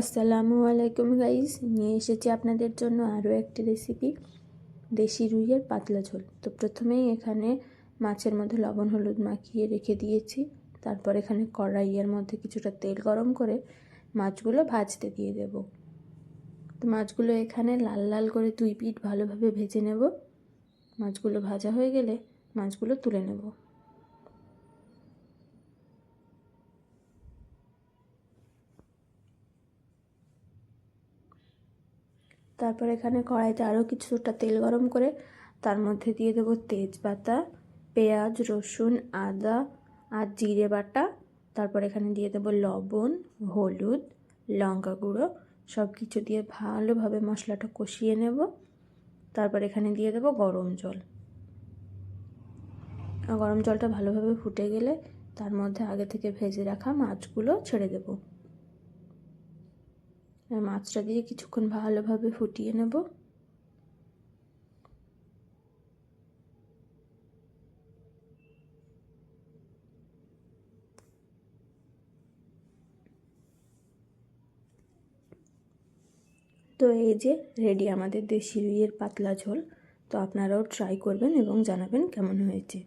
আসসালামু আলাইকুম গাইস, নিয়ে এসেছি আপনাদের জন্য আরও একটি রেসিপি দেশি রুইয়ের পাতলা ঝোল। তো প্রথমেই এখানে মাছের মধ্যে লবণ, হলুদ মাখিয়ে রেখে দিয়েছি। তারপর এখানে কড়াইয়ের মধ্যে কিছুটা তেল গরম করে মাছগুলো ভাজতে দিয়ে দেব। তো মাছগুলো এখানে লাল লাল করে দুই পিঠ ভালোভাবে ভেজে নেব। মাছগুলো ভাজা হয়ে গেলে মাছগুলো তুলে নেব। তারপর এখানে কড়াইতে আরও কিছুটা তেল গরম করে তার মধ্যে দিয়ে দেবো তেজপাতা, পেঁয়াজ, রসুন, আদা আর জিরে বাটা। তারপর এখানে দিয়ে দেবো লবণ, হলুদ, লঙ্কা গুঁড়ো। সব কিছু দিয়ে ভালোভাবে মশলাটা কষিয়ে নেব। তারপর এখানে দিয়ে দেবো গরম জল। গরম জলটা ভালোভাবে ফুটে গেলে তার মধ্যে আগে থেকে ভেজে রাখা মাছগুলো ছেড়ে দেবো। মাছটা দিয়ে কিছুক্ষণ ভালোভাবে ফুটিয়ে নেব। তো এই যে রেডি আমাদের দেশি রুইয়ের পাতলা ঝোল, তো আপনারাও ট্রাই করবেন এবং জানাবেন কেমন হয়েছে।